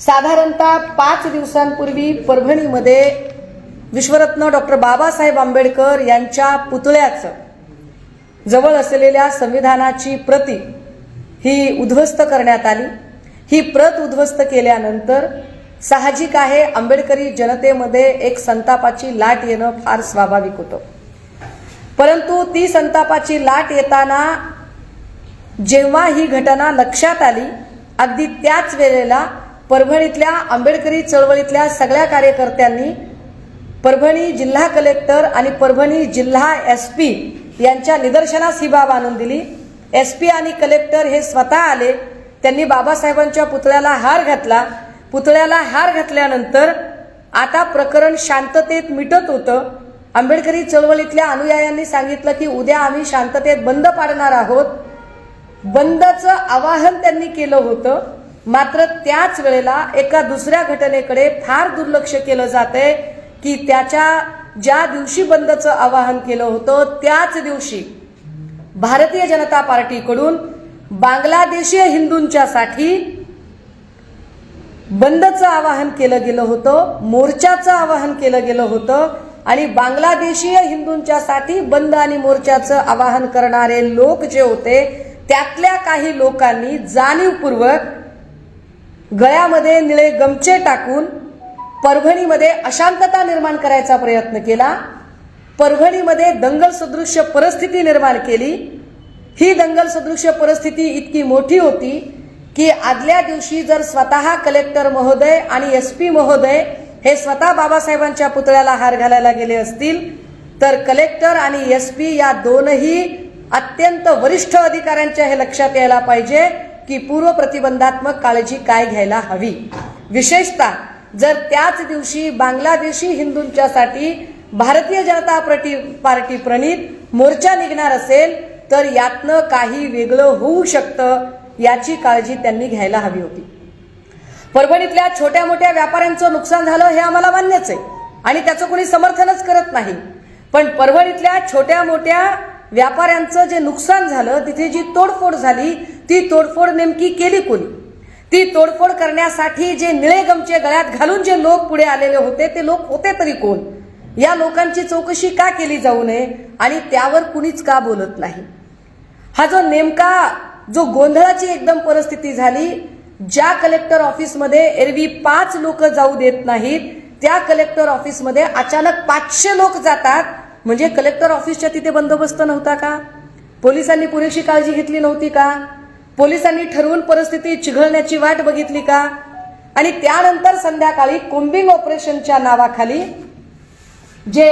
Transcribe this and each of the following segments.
साधारणतः पाच दिवसांपूर्वी परभणीमध्ये विश्वरत्न डॉक्टर बाबासाहेब आंबेडकर यांच्या पुतळ्याचं जवळ असलेल्या संविधानाची प्रती ही उद्ध्वस्त करण्यात आली. ही प्रत उद्ध्वस्त केल्यानंतर साहजिक आहे आंबेडकरी जनतेमध्ये एक संतापाची लाट येणं फार स्वाभाविक होतं. परंतु ती संतापाची लाट येताना जेव्हा ही घटना लक्षात आली अगदी त्याच वेळेला परभणीतल्या आंबेडकरी चळवळीतल्या सगळ्या कार्यकर्त्यांनी परभणी जिल्हा कलेक्टर आणि परभणी जिल्हा एस पी यांच्या निदर्शनास ही बाब आणून दिली. एस पी आणि कलेक्टर हे स्वतः आले. त्यांनी बाबासाहेबांच्या पुतळ्याला हार घातला. पुतळ्याला हार घातल्यानंतर आता प्रकरण शांततेत मिटत होतं. आंबेडकरी चळवळीतल्या अनुयायांनी सांगितलं की उद्या आम्ही शांततेत बंद पाडणार आहोत. बंदचं आवाहन त्यांनी केलं होतं. मात्र त्याच वेळेला एका दुसऱ्या घटनेकडे फार दुर्लक्ष केलं जातंय की त्याच्या ज्या दिवशी बंदचं आवाहन केलं होतं त्याच दिवशी भारतीय जनता पार्टीकडून बांगलादेशीय हिंदूंच्यासाठी बंदचं आवाहन केलं गेलं होतं मोर्चाचं आवाहन केलं गेलं होतं आणि बांगलादेशीय हिंदूंच्यासाठी बंद आणि मोर्चाचं आवाहन करणारे लोक जे होते त्यातल्या काही लोकांनी जाणीवपूर्वक गळ्यामध्ये निळे गमचे टाकून परभणीमध्ये अशांतता निर्माण करायचा प्रयत्न केला. परभणीमध्ये दंगल सदृश्य परिस्थिती निर्माण केली. ही दंगल सदृश्य परिस्थिती इतकी मोठी होती की आदल्या दिवशी जर स्वतः कलेक्टर महोदय आणि एस पी महोदय हे स्वतः बाबासाहेबांच्या पुतळ्याला हार घालायला गेले असतील तर कलेक्टर आणि एस पी या दोनही अत्यंत वरिष्ठ अधिकाऱ्यांच्या हे लक्षात यायला पाहिजे. की पूर्व प्रतिबंधात्मक काळजी काय घ्यायला हवी. विशेषतः जर त्याच दिवशी बांगलादेशी हिंदूंच्यासाठी भारतीय जनता प्रति पार्टी प्रणित मोर्चा निघणार असेल तर यातनं काही वेगळं होऊ शकतं याची काळजी त्यांनी घ्यायला हवी होती. परभणीतल्या छोट्या मोठ्या व्यापाऱ्यांचं नुकसान झालं हे आम्हाला मान्यच आहे. आणि त्याचं कोणी समर्थनच करत नाही. पण परभणीतल्या छोट्या मोठ्या व्यापाऱ्यांचं जे नुकसान झालं तिथे जी तोडफोड झाली ती तोडफोड नेमकी केली कोणी? ती तोडफोड करण्यासाठी जे निळे गमचे गळ्यात घालून जे लोक पुढे आलेले होते ते लोक होते तरी कोण? या लोकांची चौकशी का केली जाऊ नये आणि त्यावर कुणीच का बोलत नाही? हा जो नेमका जो गोंधळाची एकदम परिस्थिती झाली ज्या कलेक्टर ऑफिसमध्ये एरवी पाच लोक जाऊ देत नाहीत त्या कलेक्टर ऑफिसमध्ये अचानक पाचशे लोक जातात म्हणजे कलेक्टर ऑफिसच्या तिथे बंदोबस्त नव्हता का? पोलिसांनी पुरेशी काळजी घेतली नव्हती का? पोलिसांनी ठरवून परिस्थिती चिघळण्याची वाट बघितली का? आणि त्यानंतर संध्याकाळी कोम्बिंग ऑपरेशनच्या नावाखाली जे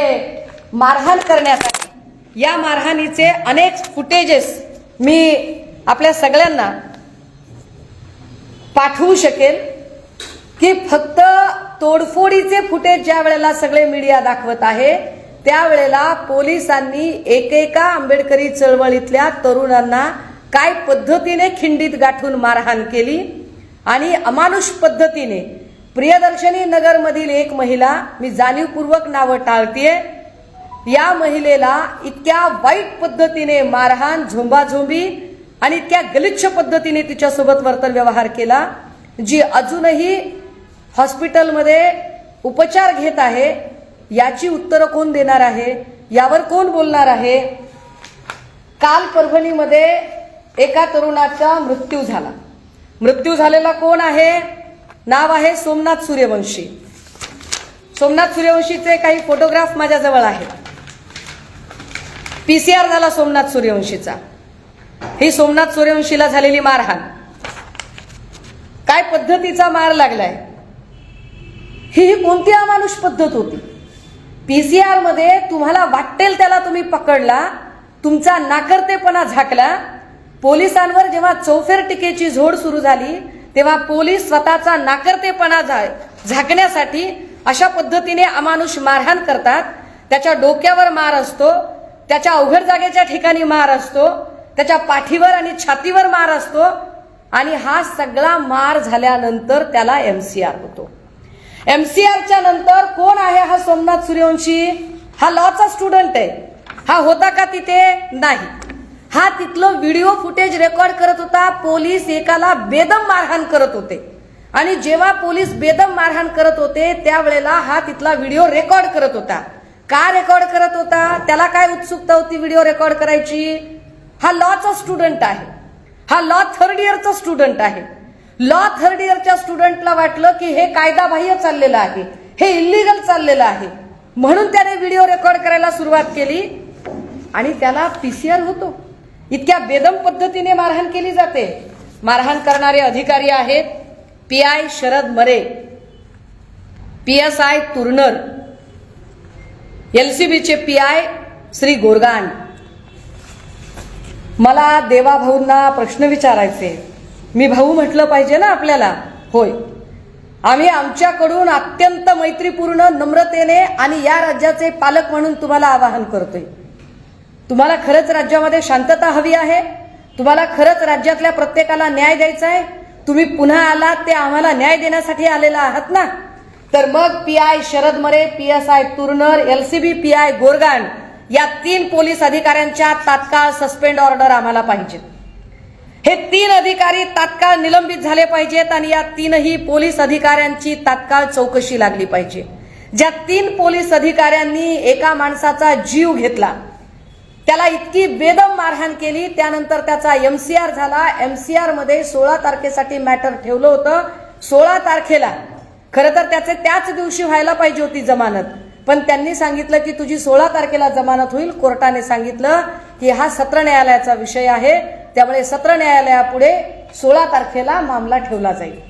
मारहाण करण्यासाठी या मारहाणीचे अनेक फुटेजेस मी आपल्या सगळ्यांना पाठवू शकेल की फक्त तोडफोडीचे फुटेज ज्या वेळेला सगळे मीडिया दाखवत आहे त्यावेळेला पोलिसांनी एकेका आंबेडकरी चळवळीतल्या तरुणांना काय पद्धतीने खिंडीत गाठून मारहाण केली आणि अमानुष पद्धतीने प्रियदर्शनी नगरमधील एक महिला मी जाणीवपूर्वक नावं टाळतीये या महिलेला इतक्या वाईट पद्धतीने मारहाण झोंबाझोंबी आणि इतक्या गलिच्छ पद्धतीने तिच्यासोबत वर्तन व्यवहार केला जी अजूनही हॉस्पिटलमध्ये उपचार घेत आहे. याची उत्तरं कोण देणार आहे? यावर कोण बोलणार आहे? काल परभणीमध्ये एका तरुणाचा मृत्यू झाला. मृत्यू झालेला कोण आहे? नाव आहे सोमनाथ सूर्यवंशी. सोमनाथ सूर्यवंशीचे काही फोटोग्राफ माझ्याजवळ आहेत. पीसीआर झाला सोमनाथ सूर्यवंशीचा. ही सोमनाथ सूर्यवंशीला झालेली मारहाण. काय पद्धतीचा मार लागलाय? ही ही कोणती अमानुष पद्धत होती? पीसीआरमध्ये तुम्हाला वाटेल त्याला तुम्ही पकडला तुमचा नाकर्तेपणा झाकला. पोलिसांवर जेव्हा चौफेर टीकेची झोड सुरू झाली तेव्हा पोलीस स्वतःचा नाकर्तेपणा झा- झाकण्यासाठी अशा पद्धतीने अमानुष मारहाण करतात. त्याच्या डोक्यावर मार असतो त्याच्या अवघड जागेच्या ठिकाणी मार असतो त्याच्या पाठीवर आणि छातीवर मार असतो आणि हा सगळा मार झाल्यानंतर त्याला एमसीआर होतो. एमसीआरच्या नंतर कोण आहे हा सोमनाथ सूर्यवंशी? हा लॉचा स्टुडंट आहे. हा होता का तिथे? नाही. हा तिथलं व्हिडिओ फुटेज रेकॉर्ड करत होता. पोलीस एकाला बेदम मारहाण करत होते. आणि जेव्हा पोलीस बेदम मारहाण करत होते त्यावेळेला हा तिथला व्हिडिओ रेकॉर्ड करत होता. का रेकॉर्ड करत होता? त्याला काय उत्सुकता होती व्हिडिओ रेकॉर्ड करायची? हा लॉचा स्टुडंट आहे. हा लॉ थर्ड इयरचा स्टुडंट आहे. लॉ थर्ड इयरच्या स्टुडंटला वाटलं की हे कायदाबाह्य चाललेलं आहे. हे इलिगल चाललेलं आहे. म्हणून त्याने व्हिडिओ रेकॉर्ड करायला सुरुवात केली. आणि त्याला पीसीआर होतो. इतक्या बेदम पद्धतीने मारहाण केली जाते. मारहाण करणारे अधिकारी आहेत P I Sharad Mare P S I Turnar एलसीबीचे P I Shri Gorgan मला देवाभाऊंना प्रश्न विचारायचे मी भाऊ म्हटलं पाहिजे ना आपल्याला? होय. आम्ही आमच्याकडून अत्यंत मैत्रीपूर्ण नम्रतेने आणि या राज्याचे पालक म्हणून तुम्हाला आवाहन करतोय. तुम्हाला खरंच राज्यामध्ये शांतता हवी आहे? तुम्हाला खरंच राज्यातल्या प्रत्येकाला न्याय द्यायचा आहे? तुम्ही पुन्हा आलात ते आम्हाला न्याय देण्यासाठी आलेला आहात ना? तर मग P I Sharad Mare P S I Turnar LCB P I Gorgan या तीन पोलीस अधिकाऱ्यांच्या तात्काळ सस्पेंड ऑर्डर आम्हाला पाहिजे हे तीन अधिकारी तात्काळ निलंबित झाले पाहिजेत आणि या तीनही पोलीस अधिकाऱ्यांची तात्काळ चौकशी लागली पाहिजे. ज्या तीन पोलीस अधिकाऱ्यांनी एका माणसाचा जीव घेतला त्याला इतकी बेदम मारहाण केली त्यानंतर त्याचा एमसीआर झाला. एमसीआरमध्ये सोळा तारखेसाठी मॅटर ठेवलं होतं. सोळा तारखेला खरं तर त्याचे त्याच दिवशी व्हायला पाहिजे होती जमानत. पण त्यांनी सांगितलं की तुझी सोळा तारखेला जमानत होईल. कोर्टाने सांगितलं की हा सत्र न्यायालयाचा विषय आहे. त्यामुळे सत्र न्यायालयापुढे सोळा तारखेला मामला ठेवला जाईल.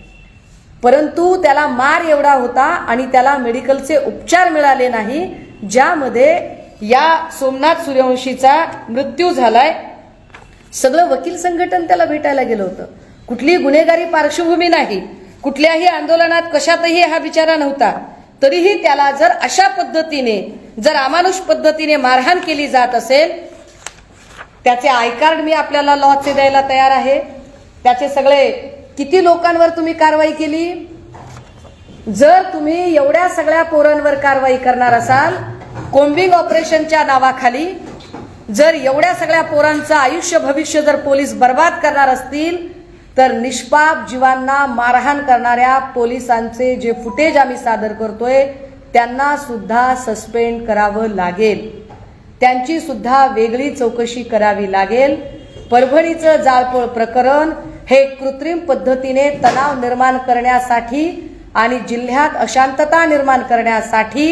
परंतु त्याला मार एवढा होता आणि त्याला मेडिकलचे उपचार मिळाले नाही ज्यामध्ये या सोमनाथ सूर्यवंशीचा मृत्यू झालाय. सगळं वकील संघटन त्याला भेटायला गेलं होतं. कुठली गुन्हेगारी पार्श्वभूमी नाही. कुठल्याही आंदोलनात कशातही हा बिचारा नव्हता. तरीही त्याला जर अशा पद्धतीने जर अमानुष पद्धतीने मारहाण केली जात असेल त्याचे आय कार्ड मी आपल्याला लॉचे द्यायला तयार आहे. त्याचे सगळे किती लोकांवर तुम्ही कारवाई केली? जर तुम्ही एवढ्या सगळ्या पोरांवर कारवाई करणार असाल कोम्बिंग ऑपरेशनच्या नावाखाली जर एवढ्या सगळ्या पोरांचं आयुष्य भविष्य जर पोलीस बर्बाद करणार असतील तर निष्पाप जीवांना मारहाण करणाऱ्या पोलिसांचे जे फुटेज आम्ही सादर करतोय त्यांना सुद्धा सस्पेंड करावं लागेल. त्यांची सुद्धा वेगळी चौकशी करावी लागेल. परभणीचं जाळपोळ प्रकरण हे कृत्रिम पद्धतीने तणाव निर्माण करण्यासाठी आणि जिल्ह्यात अशांतता निर्माण करण्यासाठी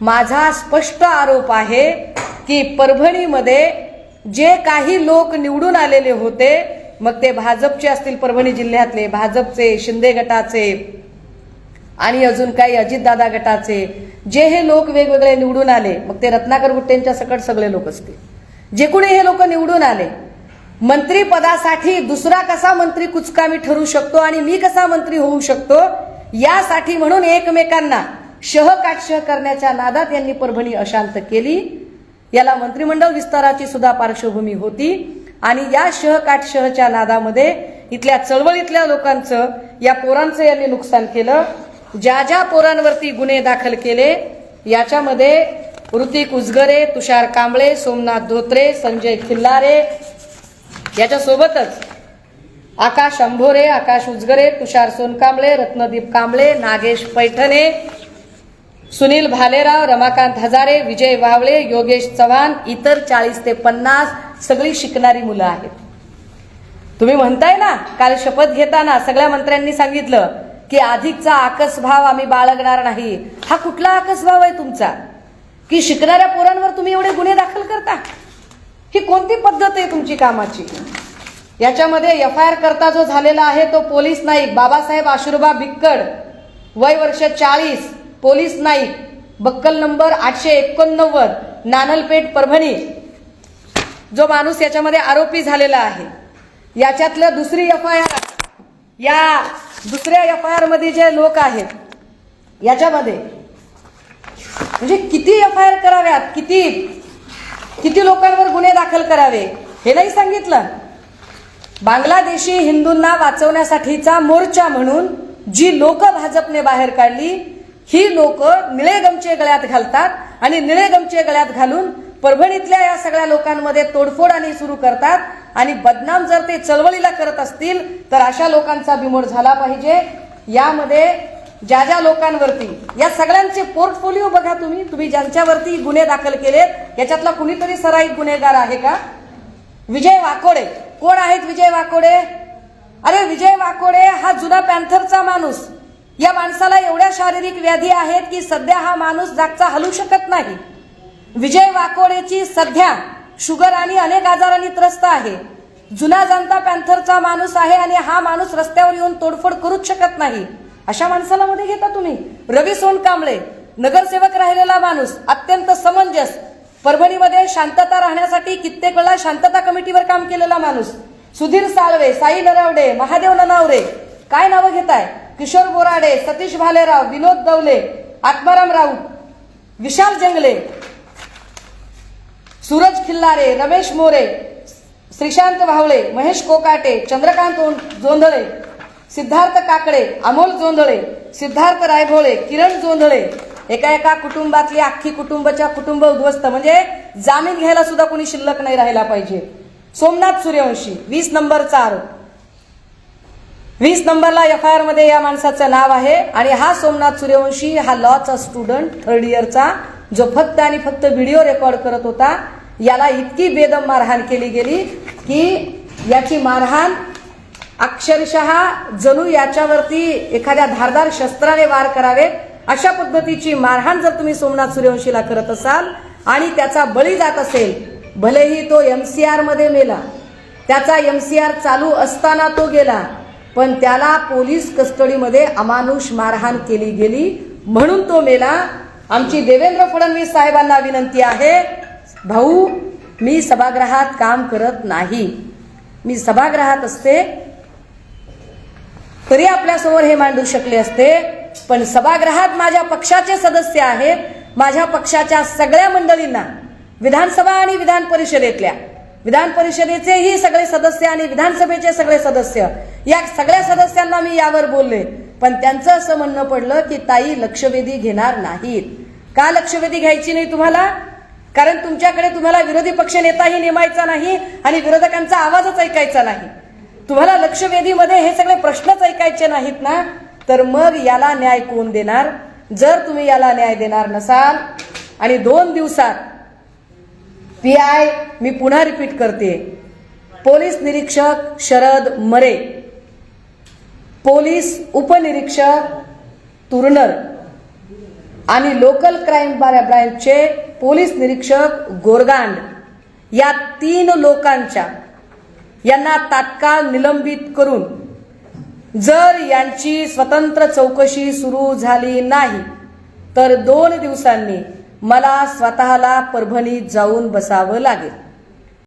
माझा स्पष्ट आरोप आहे की परभणीमध्ये जे काही लोक निवडून आलेले होते मग ते भाजपचे असतील परभणी जिल्ह्यातले भाजपचे शिंदे गटाचे आणि अजून काही अजितदादा गटाचे जे हे लोक वेगवेगळे निवडून आले मग ते रत्नाकर गुट्टेंच्या सकट सगळे लोक असतील. जे कुणी हे लोक निवडून आले मंत्रीपदासाठी दुसरा कसा मंत्री कुचकामी ठरू शकतो आणि मी कसा मंत्री होऊ शकतो यासाठी म्हणून एकमेकांना शहकाटशह करण्याच्या नादात यांनी परभणी अशांत केली. याला मंत्रिमंडळ विस्ताराची सुद्धा पार्श्वभूमी होती आणि या शहकाठशहच्या नादामध्ये इथल्या चळवळीतल्या लोकांचं या पोरांचं यांनी नुकसान केलं. ज्या ज्या पोरांवरती गुन्हे दाखल केले याच्यामध्ये ऋतिक उजगरे तुषार कांबळे सोमनाथ धोत्रे संजय खिल्लारे याच्यासोबतच आकाश अंभोरे आकाश उजगरे तुषार सोनकांबळे रत्नदीप कांबळे नागेश पैठणे सुनील भालेराव रमाकांत हजारे विजय वावळे योगेश चव्हाण इतर चाळीस ते पन्नास सगळी शिकणारी मुलं आहेत. तुम्ही म्हणताय ना काल शपथ घेताना सगळ्या मंत्र्यांनी सांगितलं की अधिकचा आकसभाव आम्ही बाळगणार नाही. हा कुठला आकसभाव आहे तुमचा? की शिकणाऱ्या पोरांवर तुम्ही एवढे गुन्हे दाखल करता? ही कोणती पद्धत आहे तुमची कामाची? याच्यामध्ये एफ आय आर करता जो झालेला आहे तो पोलीस नाईक. बाबासाहेब आशुर्बा भिक्कड वय वर्ष चाळीस पोलीस नाईक. बक्कल नंबर आठशे एकोणनव्वद नानलपेठ परभणी. जो माणूस याच्यामध्ये आरोपी झालेला आहे. याच्यातलं दुसरी एफ आय आर या दुसऱ्या एफ आय आरमध्ये जे लोक आहेत याच्यामध्ये म्हणजे किती एफ आय आर कराव्यात किती किती लोकांवर गुन्हे दाखल करावे हे नाही सांगितलं. बांगलादेशी हिंदूंना वाचवण्यासाठीचा मोर्चा म्हणून जी लोक भाजपने बाहेर काढली ही लोक निळे गमचे गळ्यात घालतात आणि निळे गमचे गळ्यात घालून परभणीतल्या या सगळ्या लोकांमध्ये तोडफोड आणि सुरू करतात आणि बदनाम जर ते चळवळीला करत असतील तर अशा लोकांचा बिमोड झाला पाहिजे. यामध्ये ज्या ज्या लोकांवरती या सगळ्यांचे पोर्टफोलिओ बघा तुम्ही. तुम्ही ज्यांच्यावरती गुन्हे दाखल केलेत याच्यातला कुणीतरी सराईत गुन्हेगार आहे का? विजय वाकोडे. कोण आहेत विजय वाकोडे? अरे विजय वाकोडे हा जुना पॅन्थरचा माणूस. या माणसाला एवढ्या शारीरिक व्याधी आहेत की सध्या हा माणूस जागचा हलू शकत नाही. विजय वाकोडेची सध्या शुगर आणि अनेक आजारांनी त्रस्त आहे. जुना जनता पॅन्थरचा माणूस आहे आणि हा माणूस रस्त्यावर येऊन तोडफोड करूच शकत नाही. अशा माणसाला मध्ये घेता तुम्ही? रवी सोनकांबळे नगरसेवक राहिलेला माणूस अत्यंत समंजस परभणीमध्ये शांतता राहण्यासाठी कित्येक वेळा शांतता कमिटीवर काम केलेला माणूस. सुधीर साळवे साई नरवडे महादेव ननावरे काय नावं घेताय? किशोर बोराडे सतीश भालेराव विनोद दवले आत्माराम राऊत विशाल जंगले. सूरज खिल्लारे रमेश मोरे श्रीशांत भावळे महेश कोकाटे चंद्रकांत जोंधळे सिद्धार्थ काकडे अमोल जोंधळे सिद्धार्थ रायभोळे किरण जोंधळे. एका एका कुटुंबातली अख्खी कुटुंबाच्या कुटुंब उद्ध्वस्त. म्हणजे जामीन घ्यायला सुद्धा कोणी शिल्लक नाही राहायला पाहिजे. सोमनाथ सूर्यवंशी वीस नंबरचा आरोप वीस नंबरला एफ आय आरमध्ये या माणसाचं नाव आहे. आणि हा सोमनाथ सूर्यवंशी हा लॉचा स्टुडंट थर्ड इयरचा जो फक्त आणि फक्त व्हिडिओ रेकॉर्ड करत होता. याला इतकी बेदम मारहाण केली गेली की याची मारहाण अक्षरशः जणू याच्यावरती एखाद्या धारदार शस्त्राने वार करावेत. अशा पद्धतीची मारहाण जर तुम्ही सोमनाथ सूर्यवंशीला करत असाल आणि त्याचा बळी जात असेल भलेही तो एम सी आरमध्ये मेला त्याचा एम सी आर चालू असताना तो गेला पण त्याला पोलीस कस्टडीमध्ये अमानुष मारहाण केली गेली म्हणून तो मेला. आमची देवेंद्र फडणवीस साहेबांना विनंती आहे भाऊ मी सभागृहात काम करत नाही. मी सभागृहात असते. तरी आपल्यासमोर हे मांडू शकले असते. पण सभागृहात माझ्या पक्षाचे सदस्य आहेत. माझ्या पक्षाच्या सगळ्या मंडळींना विधानसभा आणि विधान परिषदेतल्या. विधान परिषदेचेही सगळे सदस्य आणि विधानसभेचे सगळे सदस्य. या सगळ्या सदस्यांना मी यावर बोलले. पण त्यांचं असं म्हणणं पडलं की ताई लक्षवेधी घेणार नाहीत. का लक्षवेधी घ्यायची नाही तुम्हाला? कारण तुमच्याकडे तुम्हाला विरोधी पक्ष नेताही नेमायचा नाही आणि विरोधकांचा आवाजच ऐकायचा नाही. तुम्हाला लक्षवेधीमध्ये हे सगळे प्रश्नच ऐकायचे नाहीत ना? तर मग याला न्याय कोण देणार? जर तुम्ही याला न्याय देणार नसाल आणि दोन दिवसात पी आय मी पुन्हा रिपीट करते. पोलीस निरीक्षक शरद मरे पोलीस उपनिरीक्षक तुरनर आणि लोकल क्राईम ब्रांचचे पोलीस निरीक्षक गोरगांड या तीन लोकांच्या यांना तात्काळ निलंबित करून जर यांची स्वतंत्र चौकशी सुरू झाली नाही तर दोन दिवसांनी मला स्वतःला परभणीत जाऊन बसावं लागेल.